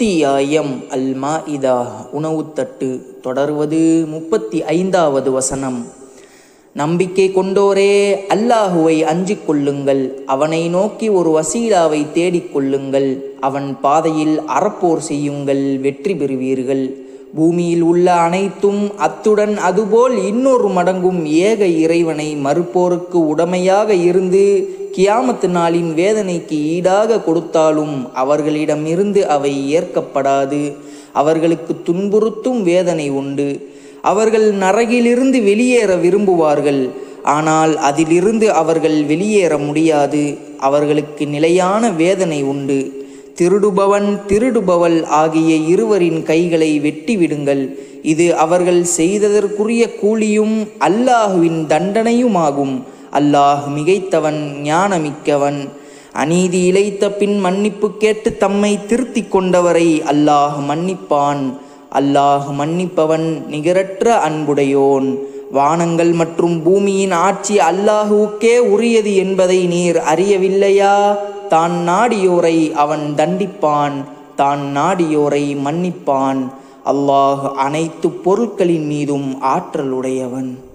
அத்தியாயம் அல் மாஇதா உணவுத்தட்டு தொடர்வது முப்பத்தி ஐந்தாவது வசனம். நம்பிக்கை கொண்டோரே அல்லாஹுவை அஞ்சிக் கொள்ளுங்கள். அவனை நோக்கி ஒரு வசீலாவை தேடிக் கொள்ளுங்கள். அவன் பாதையில் அறப்போர் செய்யுங்கள் வெற்றி பெறுவீர்கள். பூமியில் உள்ள அனைத்தும் அத்துடன் அதுபோல் இன்னொரு மடங்கும் ஏக இறைவனை மறுப்போருக்கு உடமையாக இருந்து கியாமத்து நாளின் வேதனைக்கு ஈடாக கொடுத்தாலும் அவர்களிடமிருந்து அவை ஏற்கப்படாது. அவர்களுக்கு துன்புறுத்தும் வேதனை உண்டு. அவர்கள் நரகிலிருந்து வெளியேற விரும்புவார்கள். ஆனால் அதிலிருந்து அவர்கள் வெளியேற முடியாது. அவர்களுக்கு நிலையான வேதனை உண்டு. திருடுபவன் திருடுபவள் ஆகிய இருவரின் கைகளை வெட்டிவிடுங்கள். இது அவர்கள் செய்ததற்குரிய கூலியும் அல்லாஹுவின் தண்டனையுமாகும். அல்லாஹ் மிகைத்தவன் ஞானமிக்கவன். அநீதி இழைத்த பின் மன்னிப்பு கேட்டு தம்மை திருத்திக் கொண்டவரை அல்லாஹ் மன்னிப்பான். அல்லாஹ் மன்னிப்பவன் நிகரற்ற அன்புடையோன். வானங்கள் மற்றும் பூமியின் ஆட்சி அல்லாஹுவுக்கே உரியது என்பதை நீர் அறியவில்லையா? தான் நாடியோரை அவன் தண்டிப்பான். தான் நாடியோரை மன்னிப்பான். அல்லாஹ் அனைத்து பொருட்களின் மீதும் ஆற்றலுடையவன்.